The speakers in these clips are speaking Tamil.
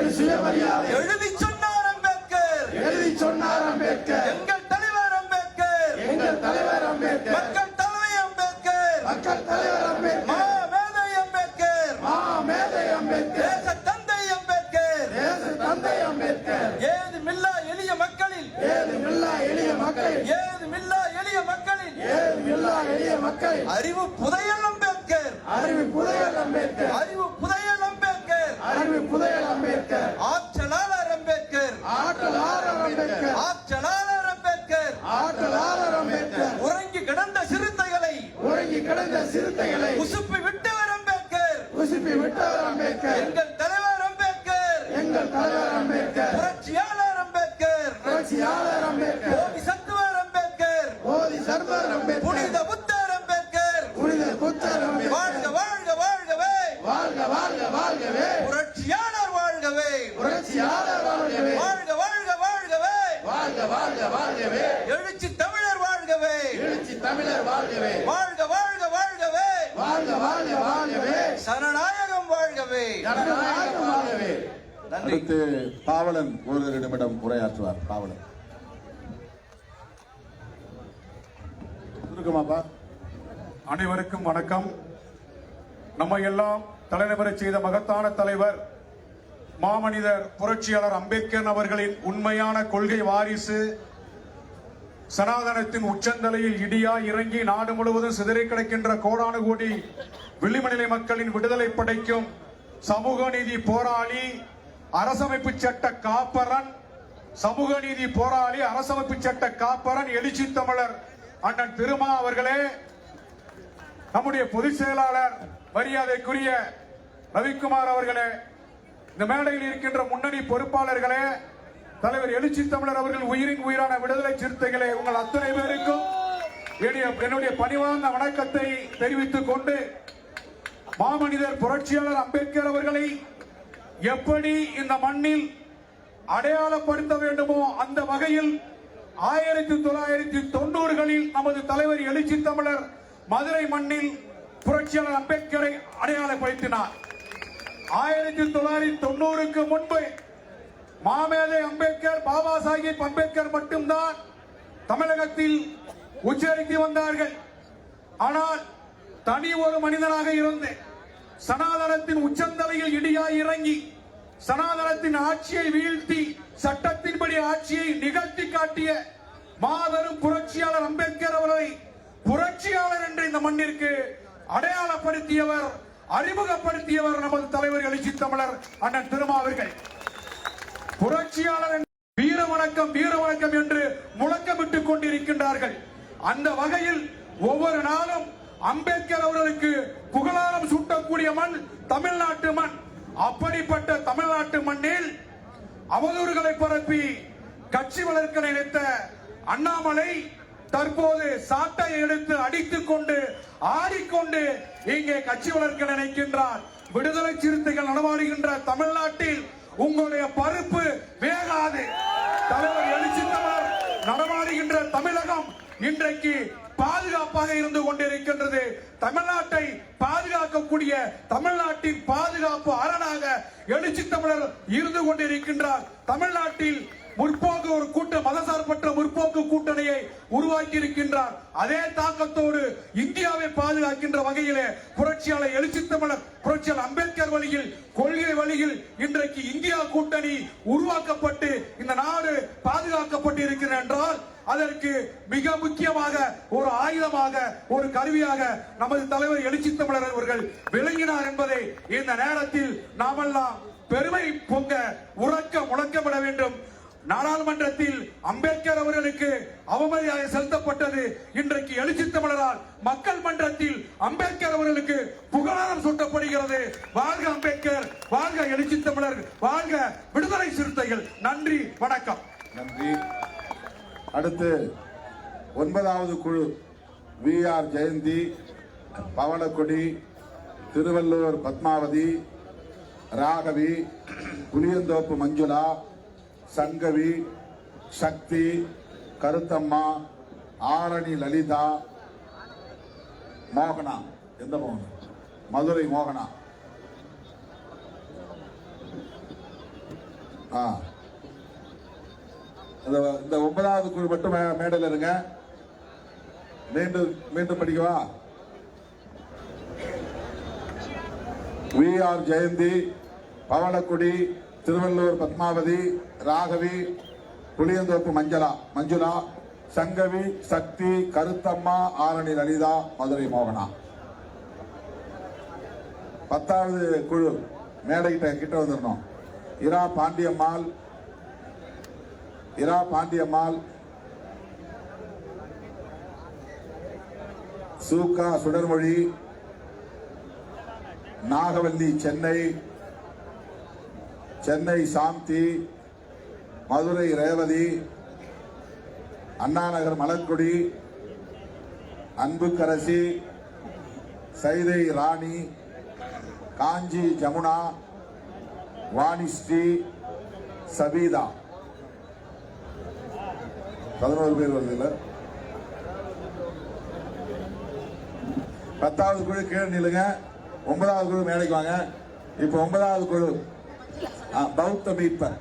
எங்கள் சுயமரியாதை. எழுதி சொன்னார் அம்பேத்கர். எழுதி சொன்னார் அம்பேத்கர். எங்கள் தலைவர் அம்பேத்கர். எங்கள் தலைவர் அம்பேத்கர். மக்கள் தலைமை அம்பேத்கர். மக்கள் தலைவர் அம்பேத்கர். மேதை அம்பேத்கர். மா மேதை அம்பேத்கர். தேச தந்தை அம்பேத்கர். தேச தந்தை அம்பேத்கர். ஏது மில்லா எளிய மக்களில். ஏது மில்லா எளிய மக்கள் ஏது மில்லா எளிய மக்களில். ஏது மில்லா எளிய மக்கள் அறிவு புதையல் அம்பேத்கர். அறிவு புதையல் அம்பேத்கர். அறிவு புதையல் கிடந்த சிறுத்தைகளை அடுத்து பாவலன் ஒரு நிமிடம் உரையாற்றுவார். பாவலன். அனைவருக்கும் வணக்கம். நம்ம எல்லாம் தலைநபரை செய்த மகத்தான தலைவர் மாமனிதர் புரட்சியாளர் அம்பேத்கர் அவர்களின் உண்மையான கொள்கை வாரிசு சனாதனத்தின் உச்சந்தலையில் இடியா இறங்கி நாடு முழுவதும் சிதறி கிடக்கின்ற கோடானு கோடி விளிமநிலை மக்களின் விடுதலை படைக்கும் சமூக நீதி போராளி அரசமைப்பு சட்ட காப்பரன் சமூக நீதி போராளி அரசமைப்பு சட்ட காப்பரன் எழுச்சி தமிழர் அண்ணன் திருமா அவர்களே நம்முடைய பொதுச் செயலாளர் மரியாதைக்குரிய ரவிக்குமார் அவர்களே இந்த மேடையில் இருக்கின்ற முன்னணி பொறுப்பாளர்களே தலைவர் எழுச்சி தமிழர் அவர்கள் உயிரின் உயிரான விடுதலை சிறுத்தைகளே உங்கள் அத்தனை பேருக்கும் என்னுடைய- என்னுடைய பணிவார்ந்த வணக்கத்தை தெரிவித்துக் கொண்டு மாமனிதர் புரட்சியாளர் அம்பேத்கர் அவர்களை எப்படி இந்த மண்ணில் அடையாளப்படுத்த வேண்டுமோ அந்த வகையில் ஆயிரத்தி தொள்ளாயிரத்தி தொண்ணூறுகளில் நமது தலைவர் எழுச்சி தமிழர் மதுரை மண்ணில் புரட்சியாளர் அம்பேத்கரை அடையாளப்படுத்தினார். ஆயிரத்தி தொள்ளாயிரத்தி தொண்ணூறுக்கு முன்பு மாமேதை அம்பேத்கர் பாபா சாஹிப் அம்பேத்கர் மட்டும்தான் தமிழகத்தில் உச்சரித்து வந்தார்கள். ஆனால் தனி ஒரு மனிதனாக இருந்து சனாதனத்தின் உச்சந்தலையில் இடியாய் இறங்கி சனாதனத்தின் ஆட்சியை வீழ்த்தி சட்டத்தின்படி ஆட்சியை நிகழ்த்தி காட்டிய மாபெரும் புரட்சியாளர் அம்பேத்கர் அவர்களை புரட்சியாளர் என்று இந்த மண்ணிற்கு அடையாளப்படுத்தியவர் அறிமுகப்படுத்தியவர் நமது தலைவர் எழுச்சி தமிழர் அண்ணன் திருமாவர்கள் புரட்சியாளர் என்ற வீர வணக்கம் வீர வணக்கம் என்று முழக்கமிட்டுக் கொண்டிருக்கின்றார்கள். அந்த வகையில் ஒவ்வொரு நாளும் அம்பேத்கர் அவர்களுக்கு புகழாரம் சூட்டக்கூடிய மண் தமிழ்நாட்டு மண். அப்படிப்பட்ட தமிழ்நாட்டு மண்ணில் அவதூறுகளை பரப்பி கட்சி வளர்க்க நினைத்த அண்ணாமலை தற்போது சாட்டை எடுத்து அடித்துக் கொண்டு ஆடிக்கொண்டு இங்கே கட்சி வளர்க்க நினைக்கின்றார். விடுதலை சிறுத்தைகள் நடமாடுகின்ற தமிழ்நாட்டில் உங்களுடைய பருப்பு வேகாது. தலைவர் எழுச்சி நடமாடுகின்ற தமிழகம் இன்றைக்கு பாதுகாப்பாக இருந்து கொண்டிருக்கின்றது. தமிழ்நாட்டை பாதுகாக்கக்கூடிய தமிழ்நாட்டின் பாதுகாப்பு அரணாக எழுச்சி தமிழர் இருந்து கொண்டிருக்கின்றார். தமிழ்நாட்டில் முற்போக்கு ஒரு கூட்ட மதசார்பற்ற முற்போக்கு கூட்டணியை உருவாக்கி இருக்கின்றார் அதே தாக்கத்தோடு இந்தியாவை பாதுகாக்கின்ற வகையிலே புரட்சியாளர் எழுச்சி தமிழர் புரட்சியாளர் அம்பேத்கர் வழியில் கொள்கை வழியில் இன்றைக்கு இந்தியா கூட்டணி உருவாக்கப்பட்டு இந்த நாடு பாதுகாக்கப்பட்டு இருக்கிறது என்றால் அதற்கு மிக முக்கியமாக ஒரு ஆயுதமாக ஒரு கருவியாக நமது தலைவர் எழுச்சி தமிழர் அவர்கள் விளங்கினார் என்பதை இந்த நேரத்தில் நாமெல்லாம் பெருமை பொங்க உறக்க முழக்கப்பட வேண்டும். நாடாளுமன்றத்தில் அம்பேத்கர் அவர்களுக்கு அவமரியாதை செலுத்தப்பட்டது இன்றைக்கு எழுச்சி தமிழரால் மக்கள் மன்றத்தில் அம்பேத்கர் அவர்களுக்கு புகழாரம் சூட்டப்படுகிறது. வாழ்க அம்பேத்கர் வாழ்க எழுச்சி தமிழர் வாழ்க விடுதலை சிறுத்தைகள். நன்றி வணக்கம். நன்றி. அடுத்து ஒன்பதாவது குழு வி. ஆர். ஜெயந்தி பவளக்கொடி திருவள்ளுவர் பத்மாவதி ராகவி புளியந்தோப்பு மஞ்சுளா சங்கவி சக்தி கருத்தம்மா ஆரணி லலிதா மோகனா. எந்த மோகனா? மதுரை மோகனா. ஆ. இந்த இந்த ஒன்பதாவது குழு மட்டும் மே- மேடையில் இருங்க. மீண்டும் மீண்டும் படிக்கவா? வி ஆர் ஜெயந்தி பவளக்குடி திருவள்ளூர் பத்மாவதி ராகவி புளியந்தோப்பு மஞ்சளா மஞ்சுளா சங்கவி சக்தி கருத்தம்மா ஆரணி லலிதா மதுரை மோகனா. பத்தாவது குழு மேடை கிட்ட வந்துடணும் இரா பாண்டியம்மாள் இரா பாண்டியம்மாள் சூகா சுடர்மொழி நாகவல்லி சென்னை சென்னை சாந்தி மதுரை ரேவதி அண்ணாநகர் மலர்கொடி அன்புக்கரசி சைதை ராணி காஞ்சி ஜமுனா வாணிஸ்ரீ சபீதா. பதினோரு பேர் வருது இல்ல பத்தாவது குழு கீழே நில்லுங்க. ஒன்பதாவது குழு மேடைக்கு வாங்க. இப்ப ஒன்பதாவது குழு. பௌத்த மீட்பர்.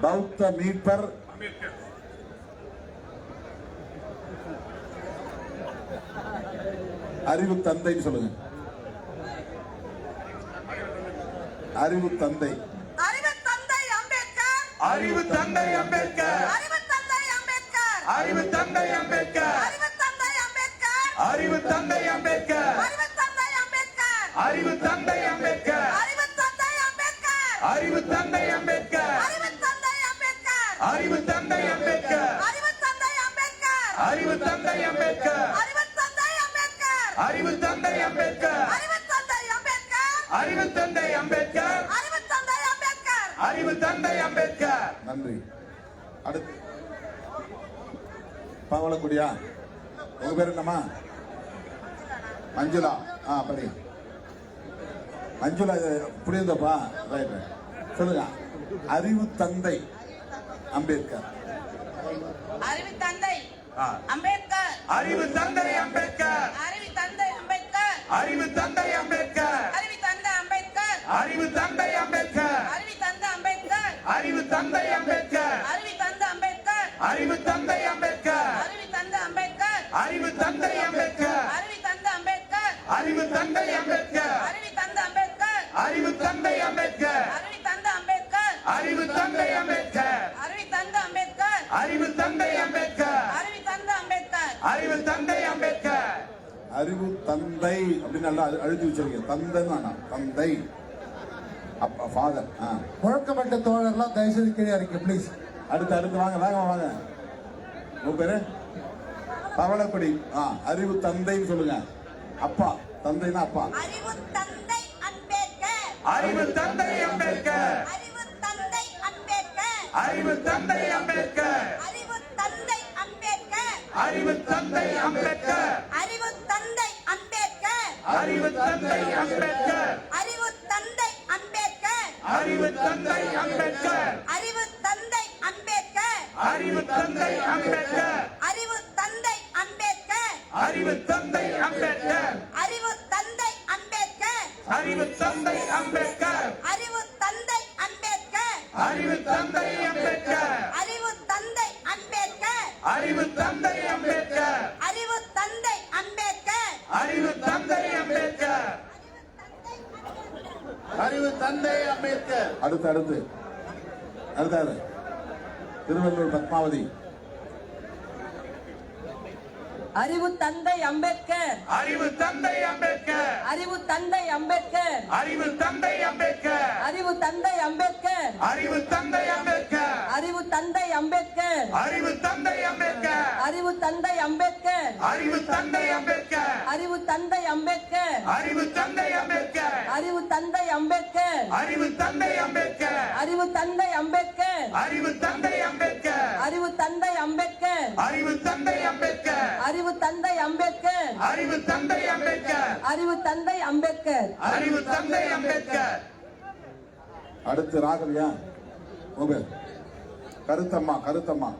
பௌத்த மீட்பர். அறிவு தந்தைன்னு சொல்லுங்க. அறிவு தந்தை. அறிவு தந்தை அம்பேத்கர் அறிவு தந்தை அம்பேத்கர். அறிவு தந்தை அம்பேத்கர். அறிவு தந்தை அம்பேத்கர் அறிவு தந்தை அம்பேத்கர் அறிவு தந்தை அம்பேத்கர் அறிவு தந்தை அம்பேத்கர் அறிவு தந்தை அம்பேத்கர் அறிவு தந்தை அம்பேத்கர் அறிவு தந்தை அம்பேத்கர் அறிவு தந்தை அம்பேத்கர் அறிவு தந்தை அம்பேத்கர் அறிவு தந்தை அம்பேத்கர் அறிவு தந்தை அம்பேத்கர் அறிவு அறிவு தந்தை அம்பேத்கர் தந்தை அம்பேத்கர் நன்றி அடுத்து பவளக்குடியா உங்க பேர் என்னம்மா மஞ்சுளா ஆ படி மஞ்சுளா புரியுதப்பா ரைட். சொல்லுங்க அறிவு தந்தை அம்பேத்கர் அறிவு தந்தை ஆ. அம்பேத்கர் அறிவு தந்தை அம்பேத்கர் அறிவு தந்தை அம்பேத்கர் அறிவு தந்தை அம்பேத்கர் அறிவு தந்தை அம்பேத்கர் அறிவு தந்தை அம்பேத்கர் அறிவு தந்தை அம்பேத்கர் அறிவு தந்தை அம்பேத்கர் அறிவு தந்தை அம்பேத்கர் தந்தை அம்பேத்கர். அறிவு தந்த அம்பேத்கர். அறிவு தந்தை அம்பேத்கர். அறிவு தந்த அம்பேத்கர். அறிவு தந்தை அம்பேத்கர். அறிவு தந்த அம்பேத்கர். அறிவு தந்தை அம்பேத்கர். அறிவு தந்த அம்பேத்கர். அறிவு தந்தை அம்பேத்கர். அறிவு தந்த அம்பேத்கர். அறிவு தந்தை அம்பேத்கர். அறிவு தந்தை அப்படின்னு நல்லா அழுதி வச்சிருக்கீங்க. தந்தை தானா தந்தை. அப்பா ஃபாதர் ஆ. முழக்கப்பட்ட தோழர்லாம் தயவுசெய்து கீழே இருக்கு ப்ளீஸ் அடுத்து அடுத்து வாங்க வாங்க வாங்க. உங்க பேரு? பவளக்குடி ஆ அறிவு தந்தைன்னு சொல்லுங்க. அப்பா தந்தைன்னா அப்பா. அறிவு தந்தை அம்பேத்கர் அறிவு தந்தை அம்பேத்கர் அறிவு தந்தை அம்பேத்கர் அறிவு தந்தை அம்பேத்கர் அறிவு தந்தை அம்பேத்கர் அறிவு தந்தை அம்பேத்கர் அறிவு தந்தை அம்பேத்கர். அறிவு தந்தை அம்பேத்கர். அறிவு தந்தை அம்பேத்கர். அறிவு தந்தை அம்பேத்கர். அடுத்து அடுத்து. அடுத்தாரு. திருவள்ளூர் பத்மாவதி. அறிவு தந்தை அம்பேத்கர். அறிவு தந்தை அம்பேத்கர். அறிவு தந்தை அம்பேத்கர். அறிவு தந்தை அம்பேத்கர். அறிவு தந்தை அம்பேத்கர். அறிவு தந்தை அம்பேத்கர். அறிவு தந்தை அம்பேத்கர். அறிவு தந்தை அம்பேத்கர். அறிவு தந்தை அம்பேத்கர் அறிவு தந்தை அம்பேத்கர் அறிவு தந்தை அம்பேத்கர் அறிவு தந்தை அம்பேத்கர் அறிவு தந்தை அம்பேத்கர் அறிவு தந்தை அம்பேத்கர் அறிவு தந்தை அம்பேத்கர் அறிவு தந்தை அம்பேத்கர் அறிவு தந்தை அம்பேத்கர் அறிவு தந்தை அம்பேத்கர் அறிவு தந்தை அம்பேத்கர் அறிவு தந்தை அம்பேத்கர் அறிவு தந்தை அம்பேத்கர் அறிவு தந்தை அம்பேத்கர் அடுத்து ராகவியா கருத்தம்மா கருத்தம்மா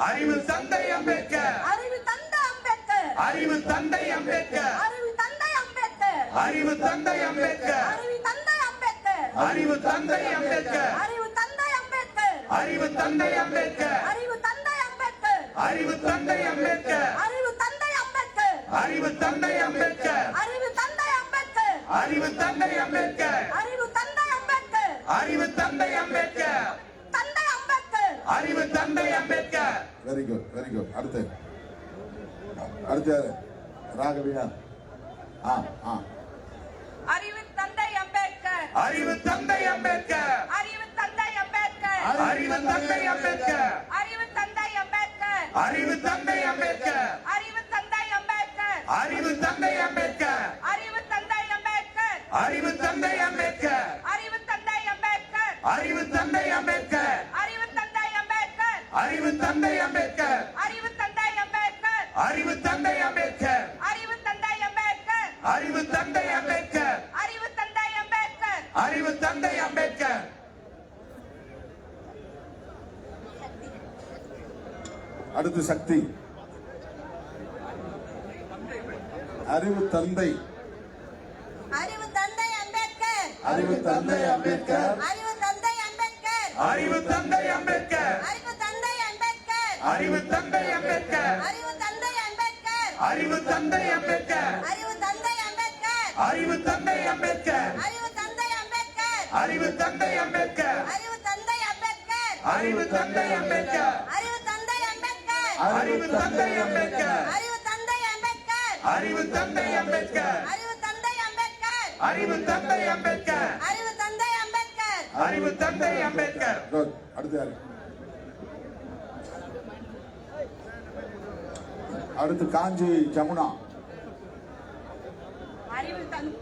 அறிவு தந்தை அம்பேத்கர் அறிவு தந்தை அம்பேத்கர் அறிவு தந்த அம்பேத்கர் அறிவு தந்தை அம்பேத்கர் அறிவு தந்தை அம்பேத்கர் அறிவு தந்தை அம்பேத்கர் அறிவு தந்தை அம்பேத்கர் அறிவு தந்தை அம்பேத்கர் அறிவு தந்தை அம்பேத்கர் அறிவு தந்தை அம்பேத்கர் அறிவு தந்தை அம்பேத்கர் அறிவு தந்தை அம்பேத்கர் அறிவு தந்தை அம்பேத்கர் அறிவு தந்தை அம்பேத்கர் அறிவு தந்தை அம்பேத்கர் அறிவு தந்தை அம்பேத்கர் அறிவு தந்தை அம்பேத்கர் தந்தை அம்பேத்கர் அறிவு தந்தை Ambedkar very good very good அடுத்து அடுத்து யாரு ராகவியா ஆ ஆ அறிவு தந்தை அம்பேத்கர் அறிவு தந்தை அம்பேத்கர் அறிவு தந்தை அம்பேத்கர் அறிவு தந்தை அம்பேத்கர் அறிவு தந்தை அம்பேத்கர் அறிவு தந்தை அம்பேத்கர் அறிவு தந்தை அம்பேத்கர் அறிவு தந்தை அம்பேத்கர் அறிவு தந்தை அம்பேத்கர் அறிவு தந்தை அம்பேத்கர் அறிவு தந்தை அம்பேத்கர் அறிவு தந்தை அம்பேத்கர் அறிவு தந்தை அம்பேத்கர் அறிவு தந்தை அம்பேத்கர் அறிவு தந்தை அம்பேத்கர் அறிவு தந்தை அம்பேத்கர் அறிவு தந்தை அம்பேத்கர் அறிவு தந்தை அம்பேத்கர் அறிவு தந்தை அம்பேத்கர் அறிவு தந்தை அம்பேத்கர் அடுத்து சக்தி அறிவு தந்தை அறிவு தந்தை அம்பேத்கர் அறிவு தந்தை அம்பேத்கர் அறிவு தந்தை அம்பேத்கர் அறிவு தந்தை அம்பேத்கர் அறிவு தந்தை அம்பேத்கர் அறிவு தந்தை அம்பேத்கர் அறிவு தந்தை அம்பேத்கர் அறிவு தந்தை அம்பேத்கர் அறிவு தந்தை அம்பேத்கர் அறிவு தந்தை அம்பேத்கர் அறிவு தந்தை அம்பேத்கர் அறிவு தந்தை அம்பேத்கர் அறிவு தந்தை அம்பேத்கர் அறிவு தந்தை அம்பேத்கர் அறிவு தந்தை அம்பேத்கர் அறிவு தந்தை அம்பேத்கர் அறிவு தந்தை அம்பேத்கர் அறிவு தந்தை அம்பேத்கர் அறிவு தந்தை அம்பேத்கர் அறிவு தந்தை அறிவு தந்தை அம்பேத்கர் அம்பேத்கர் அடுத்து அடுத்து காஞ்சி ஜமுனா அறிவு தந்தை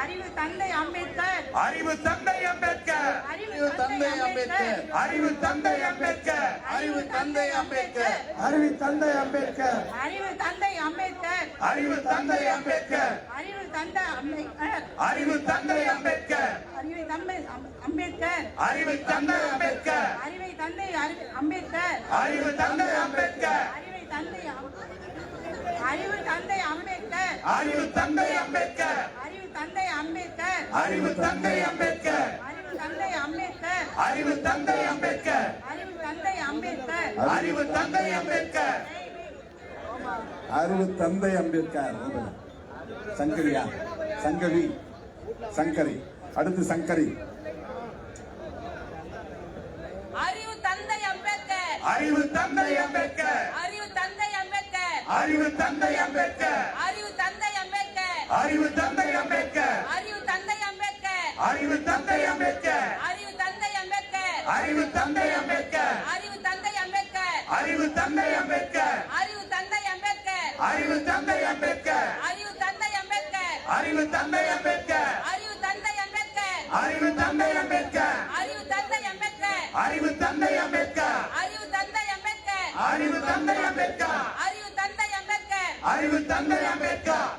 அறிவு தந்தை அம்பேத்கர் அறிவு தந்தை அம்பேத்கர் அறிவு தந்தை அம்பேத்கர் அறிவு தந்தை அம்பேத்கர் அறிவு தந்தை அம்பேத்கர் அறிவி தந்தை அம்பேத்கர் அறிவு தந்தை அம்பேத்கர் அறிவு தந்தை அம்பேத்கர் அறிவு தந்தை அம்பேத்கர் அறிவு தந்தை அம்பேத்கர் அறிவை தந்தை அம்பேத்கர் அறிவு தந்தை அம்பேத்கர் அறிவை தந்தை அறிவு அம்பேத்கர் அறிவு தந்தை அம்பேத்கர் அறிவை தந்தை அறிவு தந்தை அம்பேத்கர் அறிவு தந்தை அம்பேத்கர் அறிவு தந்தை அம்பேத்கர் அறிவு தந்தை அம்பேத்கர் அறிவு தந்தை அம்பேத்கர் அறிவு தந்தை அம்பேத்கர் அறிவு தந்தை அம்பேத்கர் அறிவு தந்தை அம்பேத்கர் அறிவு தந்தை அம்பேத்கர் சங்கரியா சங்கவி சங்கரி அடுத்து சங்கரி அறிவு தந்தை அம்பேத்கர் அறிவு தந்தை அம்பேத்கர் அறிவு தந்தை அம்பேத்கர் அறிவு தந்தை அம்பேத்கர். அறிவு தந்தை அம்பேத்கர். அறிவு தந்தை அம்பேத்கர். அறிவு தந்தை அம்பேத்கர். அறிவு தந்தை அம்பேத்கர். அறிவு தந்தை அம்பேத்கர். அறிவு தந்தை அம்பேத்கர். அறிவு தந்தை அம்பேத்கர். அறிவு தந்தை அம்பேத்கர். அறிவு தந்தை அம்பேத்கர்.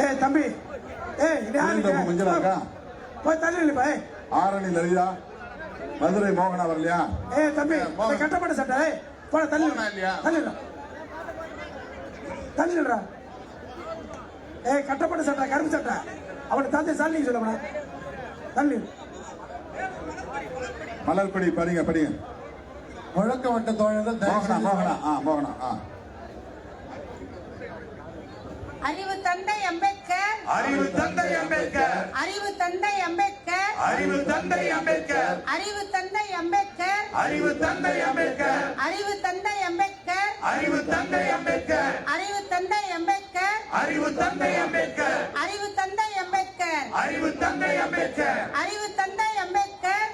ஏய் தம்பி. ஏய் இது யாரு இந்த மஞ்சளா இருக்கா போய் தள்ளி போய் ஆரணி லலிதா மதுரை மோகனா வரலையா ஏய் தம்பி கட்டப்பட்ட சட்டை போட தள்ளி இல்லையா? தள்ளிடுறா தள்ளிடுறா ஏய் கட்டப்பட்ட சட்டை கருப்பு சட்டை. அவனை தந்தை சாலிங்க சொல்ல தள்ளி மலர்படி படிங்க படிங்க முழக்கமட்ட தோழர்கள் மோகனா மோகனா ஆ மோகனா ஆ அறிவு தந்தை அம்பேத்கர் அறிவு தந்தை அம்பேத்கர் அறிவு தந்தை அம்பேத்கர் அறிவு தந்தை அம்பேத்கர் அறிவு தந்தை அம்பேத்கர் அறிவு தந்தை அம்பேத்கர் அறிவு தந்தை அம்பேத்கர் அறிவு தந்தை அம்பேத்கர் அறிவு தந்தை அம்பேத்கர் அறிவு தந்தை அம்பேத்கர் அறிவு தந்தை அம்பேத்கர் அறிவு தந்தை அம்பேத்கர் அறிவு தந்தை அம்பேத்கர்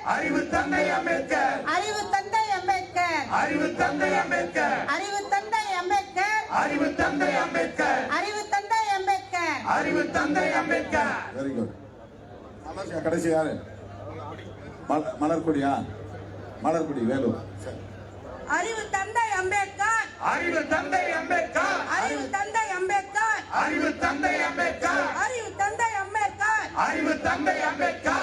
அறிவு தந்தை அம்பேத்கர் அறிவு தந்தை அம்பேத்கர் அறிவு தந்தை அம்பேத்கர் அறிவு தந்தை அம்பேத்கர் அறிவு தந்தை அம்பேத்கர் அறிவு தந்தை அம்பேத்கர் அறிவு தந்தை அம்பேத்கர் வெரி குட் கடைசி யாரு மல- மலர்கொடியா மலர்கொடி வேலூர் சரி. அறிவு தந்தை அம்பேத்கர் அறிவு தந்தை அம்பேத்கர் அறிவு தந்தை அம்பேத்கர் அறிவு தந்தை அம்பேத்கர் அறிவு தந்தை அம்பேத்கர் அறிவு தந்தை அம்பேத்கர்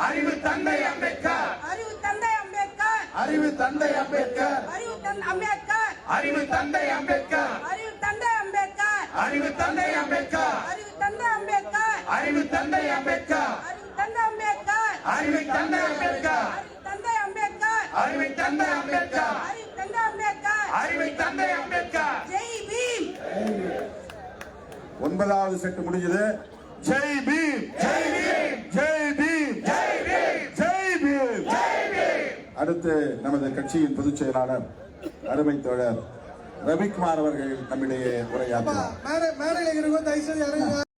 அறிவு தந்தை அம்பேத்கர் அறிவு தந்தை அம்பேத்கர் அறிவு தந்தை அம்பேத்கர் அறிவு தந்தை அம்பேத்கர் அறிவு தந்தை அம்பேத்கர் அறிவு தந்தை அம்பேத்கர் அறிவு தந்தை அம்பேத்கர் அறிவு தந்தை அம்பேத்கர் அறிவு தந்தை அம்பேத்கர் அறிவு தந்தை அம்பேத்கர் அறிவு தந்தை அம்பேத்கர் அறிவு தந்தை அம்பேத்கர் அறிவை தந்தை அம்பேத்கர் அறிவு தந்தை அம்பேத்கர் ஜெய் பீம் ஒன்பதாவது செட்டு முடிஞ்சது ஜெய் பீம் ஜெய் பீம் அடுத்து நமது கட்சியின் பொதுச் செயலாளர் அருமை தோழர் ரவிக்குமார் அவர்கள் நம்மிடையே உரையாற்றுவார்.